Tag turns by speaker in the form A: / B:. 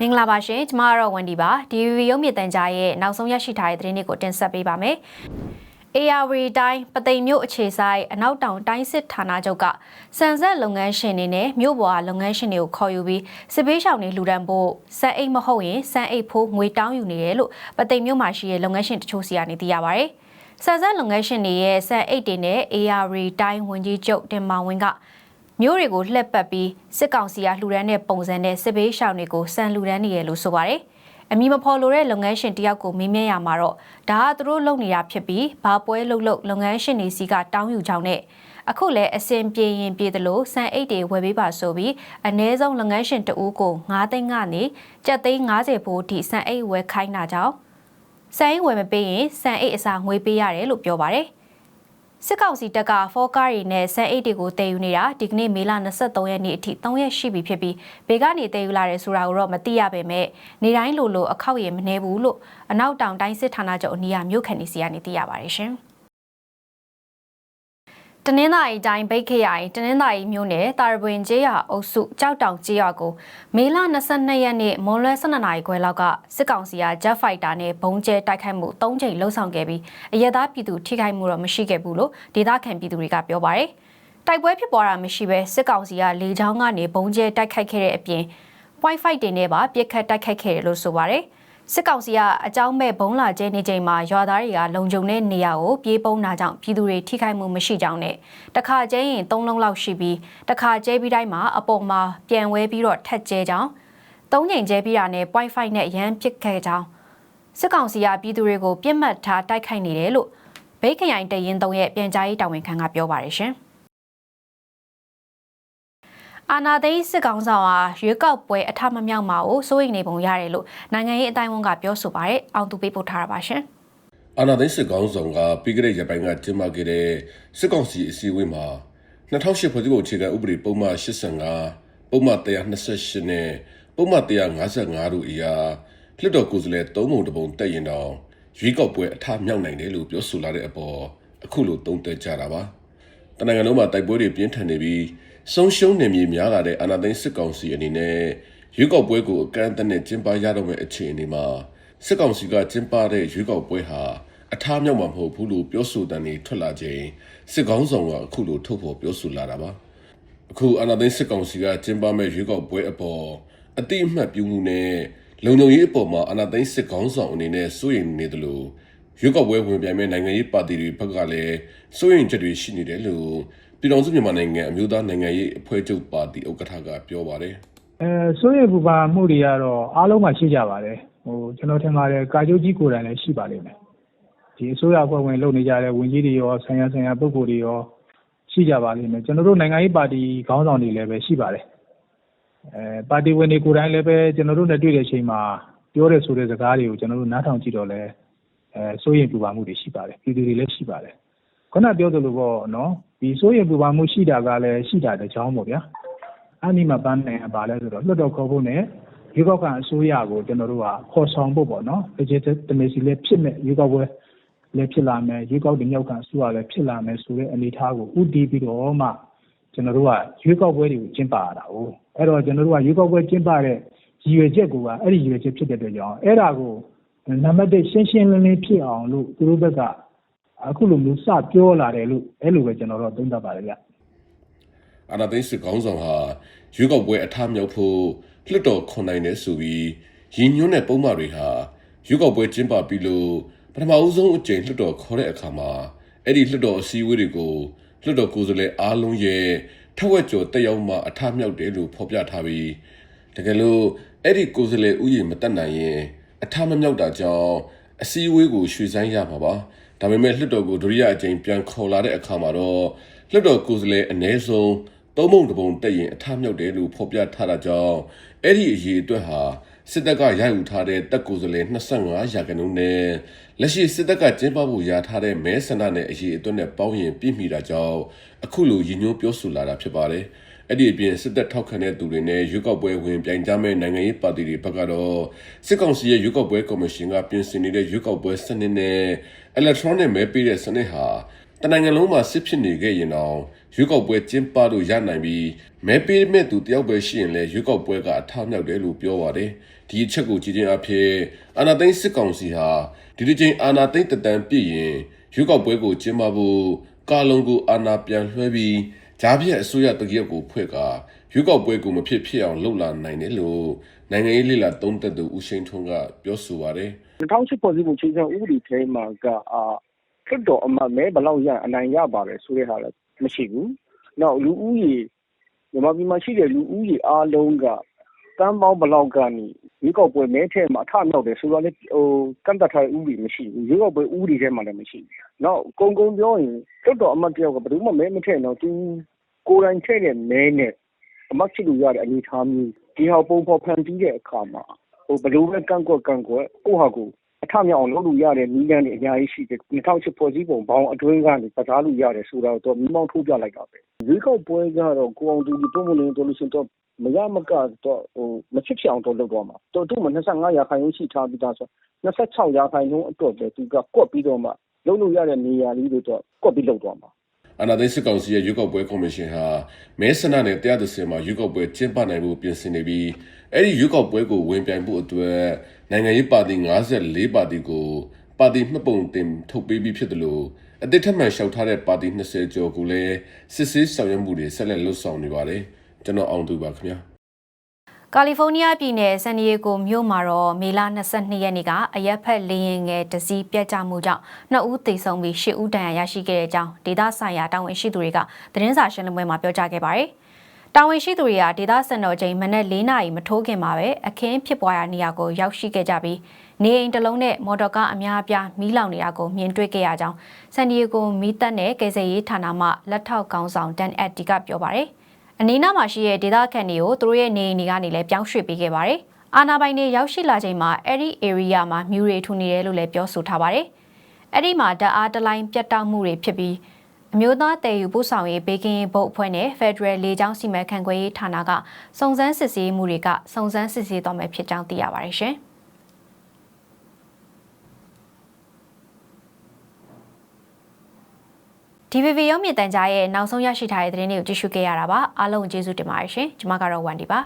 A: မင်္ဂလာပါရှင်ကျမကတော့ဝန်ဒီပါဒီဗီရုံမြင့်တန်ကြားရဲ့နောက်ဆုံးရရှိထားတဲ့သတင်းတွေကိုတင်ဆက်ပေးပါမယ်။ ARV တိုင်းပသိမ်မြို့အခြေဆိုင်အနောက်တောင်တိုင်းစစ်ဌာနချုပ်ကစံဆက်လုပ်ငန်းရှင်တွေနဲ့မြို့ပေါ်ကလုပ်ငန်းရှင်တွေကိုခေါ်ယူပြီးစစ်ပေးရှောင်တွေလှူဒန်းဖို့စံအိတ်မဟုတ်ရင်စံအိတ်ဖို့ငွေတောင်းယူနေတယ်လို့ပသိမ်မြို့မှာရှိတဲ့လုပ်ငန်းရှင်တချို့စီကနေသိရပါဗျ။စံဆက်လုပ်ငန်းရှင်တွေရဲ့စံအိတ်တွေနဲ့ ARV တိုင်းဝန်ကြီးချုပ်တင်မောင်ဝင်းက မျိုးတွေကိုလှက်ပတ်ပြီးစစ်ကောင်စီကလှူဒန်းတဲ့ပုံစံနဲ့စစ်ဘေးရှောင်တွေကိုစံလှူဒန်းနေရလို့ဆိုပါတယ်။အမည်မဖော်လိုတဲ့လုပ်ငန်းရှင်တယောက်ကိုမေးမြန်းရမှာတော့ဒါကသူတို့လုပ်နေတာဖြစ်ပြီးဘာပွဲလုပ်လို့လုပ်ငန်းရှင်တွေစီကတောင်းယူကြောင်းနဲ့အခုလည်းအစဉ်ပြေရင်ပြေသလိုစံအိတ်တွေဝယ်ပေးပါဆိုပြီးအ ਨੇ ဆုံးလုပ်ငန်းရှင်တဦးကို9သိန်းကနေကျပ်သိန်း90ဘိုးအထိစံအိတ်ဝယ်ခိုင်းတာကြောင့်စံအိတ်ဝယ်မပေးရင်စံအိတ်အစားငွေပေးရတယ်လို့ပြောပါတယ်။ စစ်ကောင်စီတပ်ကဖောကားရီနဲ့စံအိတ်တွေကိုတည်ယူနေတာဒီကနေ့မေလ23ရက်နေ့အထိ3ရက်ရှိပြီဖြစ်ပြီးဘေကနေတည်ယူလာတယ်ဆိုတာကိုတော့မသိရပေမဲ့နေတိုင်းလိုလိုအခောက်ရည်မနှဲဘူးလို့အနောက်တောင်တိုင်းစစ်ဌာနချုပ်အနီးကမြို့ခံနေစီကနေသိရပါတယ်ရှင်။ တနင်္သာရီတိုင်းဘိတ်ခရိုင်တနင်္သာရီမြို့နယ်တာရပွင်ကျေးရွာအုပ်စုကြောက်တောင်ကျေးရွာကိုမေလ22ရက်နေ့မွန်လွဲ12နာရီခွဲလောက်ကစစ်ကောင်စီက Jet Fighter နဲ့ဘုံကျဲတိုက်ခိုက်မှု၃ချိန်လှုံ့ဆော်ခဲ့ပြီးအရက်သားပြည်သူထိခိုက်မှုတော့မရှိခဲ့ဘူးလို့ဒေသခံပြည်သူတွေကပြောပါတယ်။တိုက်ပွဲဖြစ်ပွားတာမရှိဘဲစစ်ကောင်စီကလေကြောင်းကနေဘုံကျဲတိုက်ခိုက်ခဲ့တဲ့အပြင် Wi-Fi တင်နဲ့ပါပြစ်ခတ်တိုက်ခိုက်ခဲ့တယ်လို့ဆိုပါတယ်။ စစ်ကောင်စီကအကြောင်းမဲ့ဘုံလာကျဲနေချိန်မှာရွာသားတွေကလုံခြုံတဲ့နေရာကိုပြေးပုန်းတာကြောင့်ပြည်သူတွေထိခိုက်မှုမရှိကြောင်းနဲ့တခါကျဲရင်၃လုံးလောက်ရှိပြီးတခါကျဲပြီးတိုင်းမှာအပေါ်မှာပြန်ဝဲပြီးတော့ထက်ကျဲကြောင်းသုံးချိန်ကျဲပြီးတာနဲ့ Wi-Fi နဲ့ရမ်းပစ်ခဲ့ကြောင်းစစ်ကောင်စီကပြည်သူတွေကိုပြစ်မှတ်ထားတိုက်ခိုက်နေတယ်လို့ဘိတ်ခရိုင်တရင်သုံးရဲ့ပြန်ကြားရေးတာဝန်ခံကပြောပါတယ်ရှင်။ အာနာသိန်းစစ်ကောင်ဆောင်ဟာရွေးကောက်ပွဲအထမမြောက်မှာကိုစိုးရိမ်နေပုံရတယ်လို့နိုင်ငံရေးအတိုင်းအဝန်ကပြောဆိုပါတယ်။အောင်သူပေးပို့ထားတာပါရှင်။
B: အာနာသိန်းစစ်ကောင်ဆောင်ကပြီးကြတဲ့ရက်ပိုင်းကကျင်းပခဲ့တဲ့စစ်ကောင်စီအစည်းအဝေးမှာ2008ဖွဲ့စည်းပုံအခြေခံဥပဒေပုံမှန်85ပုံမှန်128နဲ့ပုံမှန်155တို့အရာလွှတ်တော်ကိုယ်စားလှယ်၃ပုံတပုံတက်ရင်တော့ရွေးကောက်ပွဲအထမြောက်နိုင်တယ်လို့ပြောဆိုလာတဲ့အပေါ်အခုလိုသုံးသပ်ကြတာပါ။တနင်္ဂနွေမှာတိုက်ပွဲတွေပြင်းထန်နေပြီး ဆုံးရှုံးနေမြေများလာတဲ့အာဏာသိမ်းစစ်ကောင်စီအနေနဲ့ရွေးကောက်ပွဲကိုအကန့်အသတ်နဲ့ကျင်းပရတော့မယ့်အခြေအနေမှာစစ်ကောင်စီကကျင်းပတဲ့ရွေးကောက်ပွဲဟာအထားမြောက်မှာမဟုတ်ဘူးလို့ပြောဆိုတဲ့နေထွက်လာခြင်းစစ်ကောင်ဆောင်ကအခုလိုထုတ်ဖော်ပြောဆိုလာတာပါအခုအာဏာသိမ်းစစ်ကောင်စီကကျင်းပမဲ့ရွေးကောက်ပွဲအပေါ်အတိအမှတ်ပြုမှုနဲ့လုံခြုံရေးအပေါ်မှာအာဏာသိမ်းစစ်ကောင်ဆောင်အနေနဲ့စိုးရိမ်နေတယ်လို့ရွေးကောက်ပွဲဝင်ပြိုင်မဲ့နိုင်ငံရေးပါတီတွေဘက်ကလည်းစိုးရိမ်ချက်တွေရှိနေတယ်လို့ ပြည်တော်စုမြန်မာနိုင်ငံအမျိုးသားနိုင်ငံရေးအဖွဲ့ချုပ်ပါတီဥက္ကဋ္ဌကပြောပါတယ်
C: အဲစိုးရိမ်ပူပန်မှုတွေကတော့အားလုံးမှာရှိကြပါတယ်ဟိုကျွန်တော်ထင်ပါတယ်ကာချုပ်ကြီးကိုယ်တိုင်လည်းရှိပါလိမ့်မယ်ဒီအစိုးရအဖွဲ့ဝင်လုပ်နေကြတဲ့ဝန်ကြီးတွေရောဆိုင်ရာဆိုင်ရာပုဂ္ဂိုလ်တွေရောရှိကြပါလိမ့်မယ်ကျွန်တော်တို့နိုင်ငံရေးပါတီခေါင်းဆောင်တွေလည်းပဲရှိပါတယ်အဲပါတီဝင်တွေကိုယ်တိုင်လည်းပဲကျွန်တော်တို့နဲ့တွေ့တဲ့အချိန်မှာပြောတဲ့ဆိုတဲ့စကားတွေကိုကျွန်တော်တို့နားထောင်ကြည့်တော့လဲအဲစိုးရိမ်ပူပန်မှုတွေရှိပါတယ်ပြည်သူတွေလည်းရှိပါတယ်ခုနပြောသလိုပေါ့နော် ဒီစိုးရိမ်ပူပန်မှုရှိတာကလည်းရှိတာတစ်ကြောင်းပေါ့ဗျာအဲ့ဒီမှာပန်းနိုင်ပါလဲဆိုတော့လွှတ်တော်ခေါ်ဖို့နဲ့ရွေးကောက်ခံအစိုးရကိုကျွန်တော်တို့ကခေါ်ဆောင်ဖို့ပေါ့နော် legitimacy လည်းဖြစ်မဲ့ရွေးကောက်ပွဲလည်းဖြစ်လာမယ်ရွေးကောက်တင်မြောက်ခံအစိုးရလည်းဖြစ်လာမယ်ဆိုတဲ့အနေအထားကိုဥတည်ပြီးတော့မှကျွန်တော်တို့ကရွေးကောက်ပွဲတွေကိုကျင်းပရတာ哦အဲ့တော့ကျွန်တော်တို့ကရွေးကောက်ပွဲကျင်းပတဲ့ရည်ရွယ်ချက်ကိုကအဲ့ဒီရည်ရွယ်ချက်ဖြစ်တဲ့အတွက်ကြောင့်အဲ့ဒါကိုနံပါတ်1ရှင်းရှင်းလင်းလင်းဖြစ်အောင်လို့သူတို့ဘက်က အခုလိုမျိုးစပြောလာတယ်လို့အဲ့လိုပဲကျွန်တော်တို့သုံးသပ်ပါတယ်ဗျ
B: အာဏာသိမ်းစစ်ကောင်ဆောင်ဟာရွေးကောက်ပွဲအထမြောက်ဖို့လွှတ်တော်ခွန်နိုင်တယ်ဆိုပြီးရည်ညွှန်းတဲ့ပုံမှန်တွေဟာရွေးကောက်ပွဲကျင်းပပြီးလို့ပထမအဦးဆုံးအကြိမ်လွှတ်တော်ခေါ်တဲ့အခါမှာအဲ့ဒီလွှတ်တော်အစည်းအဝေးတွေကိုလွှတ်တော်ကိုယ်စားလှယ်အားလုံးရဲ့ထက်ဝက်ကျော်တက်ရောက်မှအထမြောက်တယ်လို့ဖော်ပြထားပြီးတကယ်လို့အဲ့ဒီကိုယ်စားလှယ်ဥယျာဉ်မတက်နိုင်ရင်အထမမြောက်တာကြောင့်အစည်းအဝေးကိုရွှေ့ဆိုင်းရမှာပါ ဒါပေမဲ့လွှတ်တော်ကိုဒုတိယအကြိမ်ပြန်ခေါ်လာတဲ့အခါမှာတော့လွှတ်တော်ကိုယ်စားလှယ်အ ਨੇ ဆုံးသုံးပုံတစ်ပုံတက်ရင်အထမြောက်တယ်လို့ဖော်ပြထားတာကြောင့်အဲ့ဒီအရေးအတွက်ဟာစစ်တပ်ကရယူထားတဲ့တပ်ကိုယ်စားလှယ်25ရာခိုင်နှုန်းနဲ့လက်ရှိစစ်တပ်ကကျင်းပဖို့ရထားတဲ့မဲဆန္ဒနဲ့အရေးအတွက်နဲ့ပေါင်းရင်ပြည့်မီတာကြောင့်အခုလိုရည်ညွှန်းပြောဆိုလာတာဖြစ်ပါတယ် အဲ့ဒီအပြင်စစ်တပ်ထောက်ခံတဲ့သူတွေနဲ့ရွေးကောက်ပွဲဝင်ပြိုင်ကြမဲ့နိုင်ငံရေးပါတီတွေဘက်ကတော့စစ်ကောင်စီရဲ့ရွေးကောက်ပွဲကော်မရှင်ကပြင်ဆင်နေတဲ့ရွေးကောက်ပွဲစနစ်နဲ့ electronic မဲပေးတဲ့စနစ်ဟာတနိုင်ငံလုံးမှာစစ်ဖြစ်နေခဲ့ရင်တော့ရွေးကောက်ပွဲကျင်းပလို့ရနိုင်ပြီးမဲပေးမဲ့သူတယောက်ပဲရှိရင်လည်းရွေးကောက်ပွဲကအထောက်အမြောက်တယ်လို့ပြောပါတယ်ဒီအချက်ကိုကြည့်ချင်းအဖြစ်အာနာသိန်းစစ်ကောင်စီဟာဒီဒီချင်းအာနာသိန်းတတန်ပြည့်ရင်ရွေးကောက်ပွဲကိုကျင်းပဖို့ကာလုံကိုအာနာပြန်လွှဲပြီး ဂျားပြည့်အစိုးရတကရက်ကိုဖွဲ့ကာရွေးကောက်ပွဲကိုမဖြစ်ဖြစ်အောင်လှုပ်လာနိုင်တယ်လို့နိုင်ငံရေးလှစ်လာသုံးသက်သူဦးရှိန်ထွန်းကပြောဆိုပါတယ်
D: 2008ပေါ်စီပုံချင်းချင်းဥပဒေထဲမှာကအာခရစ်တော်အမတ်မဲဘယ်လောက်ရအနိုင်ရပါတယ်ဆိုတဲ့ဟာလည်းမရှိဘူး။နောက်လူဦးရေမြန်မာပြည်မှာရှိတဲ့လူဦးရေအားလုံးကတန်းပေါင်းဘယ်လောက်ကနေရေကောက်ပွဲမဲထဲမှာအထမြောက်တယ်ဆိုတော့လေဟိုကန့်တတ်ထားတဲ့ဥပဒေမရှိဘူး။ရေကောက်ပွဲဥပဒေထဲမှာလည်းမရှိဘူး။နောက်ကုံကုံပြောရင်ခရစ်တော်အမတ်တယောက်ကဘယ်သူမှမဲမထည့်တော့သူ ကိုယ်တိုင်ထည့်တဲ့မဲနဲ့အမတ်ဖြစ်လို့ရတဲ့အနေအထားမျိုးဒီဟာပုံဖော်ဖန်တီးတဲ့အခါမှာဟိုဘယ်လိုပဲကန့်ကွက်ကန့်ကွက်ကိုယ့်ဟာကိုယ်အထမြောက်အောင်လုပ်လို့ရတဲ့နည်းလမ်းတွေအများကြီးရှိတယ်2008ဖွဲ့စည်းပုံဘောင်အတွင်းကနေပတ်သားလို့ရတယ်ဆိုတော့တော့မိမောင်းထိုးပြလိုက်တာပဲရွေးကောက်ပွဲကတော့ကိုအောင်သူဒီပုံမလို့တော်လို့ရှင်တော့မရမကတော့ဟိုမချစ်ချအောင်တော့လုပ်တော့မှာတော်သူ့မှာ25ရာခိုင်နှုန်းရှိထားပြီးသားဆို26ရာခိုင်နှုန်းအတွက်ပဲသူကကွက်ပြီးတော့မှလုပ်လို့ရတဲ့နေရာလေးတွေတော့ကွက်ပြီးလုပ်တော့မှာ
B: အနာသိန်းစစ်ကောင်စီရဲ့ရွေးကောက်ပွဲကော်မရှင်ဟာမဲဆန္ဒနယ်တရားသစင်မှာရွေးကောက်ပွဲကျင်းပနိုင်ဖို့ပြင်ဆင်နေပြီးအဲ့ဒီရွေးကောက်ပွဲကိုဝင်ပြိုင်ဖို့အတွက်နိုင်ငံရေးပါတီ54ပါတီကိုပါတီမှတ်ပုံတင်ထုတ်ပေးပြီးဖြစ်တယ်လို့အသစ်ထက်မှန်လျှောက်ထားတဲ့ပါတီ20ကျော်ကိုလည်းစစ်ဆေးဆောင်ရွက်မှုတွေဆက်လက်လှုပ်ဆောင်နေပါတယ်ကျွန်တော်အောင်သူပါခင်ဗျာ
A: ကယ်လီဖိုးနီးယားပြည်နယ်ဆန်ဒီယေဂိုမြို့မှာတော့မေလ22ရက်နေ့ကအရက်ဖက်လေရင်ငယ်တစည်းပြတ်ကျမှုကြောင့်နှစ်ဦးသေဆုံးပြီး10ဦးဒဏ်ရာရရှိခဲ့တဲ့အကြောင်းဒေသဆိုင်ရာတာဝန်ရှိသူတွေကသတင်းစာရှင်းလင်းပွဲမှာပြောကြားခဲ့ပါတယ်။တာဝန်ရှိသူတွေကဒေသစံတော်ချိန်မနက်၄နာရီမထိုးခင်မှာပဲအခင်းဖြစ်ပွားရာနေရာကိုရောက်ရှိခဲ့ကြပြီးနေအိမ်တစ်လုံးနဲ့မော်တော်ကားအများအပြားမီးလောင်နေတာကိုမြင်တွေ့ခဲ့ရကြောင်းဆန်ဒီယေဂိုမီးတပ်နဲ့ကယ်ဆယ်ရေးဌာနမှလက်ထောက်ကောင်းဆောင်ဒန်အက်တီကပြောပါတယ်။ အနီးနားမှာရှိတဲ့ဒေသခံတွေကိုသူတို့ရဲ့နေအိမ်တွေကနေလည်းပြောင်းရွှေ့ပေးခဲ့ပါတယ်။အာနာပိုင်တွေရောက်ရှိလာချိန်မှာအဲ့ဒီ area မှာမြူတွေထူနေတယ်လို့လည်းပြောဆိုထားပါတယ်။အဲ့ဒီမှာဓာတ်အားတလိုင်းပြတ်တောက်မှုတွေဖြစ်ပြီးအမျိုးသားတည်ယူပို့ဆောင်ရေးဘေကင်းရေးဘုတ်အဖွဲ့နဲ့ Federal လေကြောင်းစီမံခန့်ခွဲရေးဌာနကစုံစမ်းစစ်ဆေးမှုတွေကစုံစမ်းစစ်ဆေးသွားမယ်ဖြစ်ကြောင်းသိရပါတယ်ရှင်။ DVB ရုံးမြင့်တန်ကြားရဲ့နောက်ဆုံးရရှိထားတဲ့သတင်းတွေကိုကြည့်ရှုခဲ့ရတာပါအားလုံးကျေးဇူးတင်ပါတယ်ရှင်ကျွန်မကတော့ဝန်ဒီပါ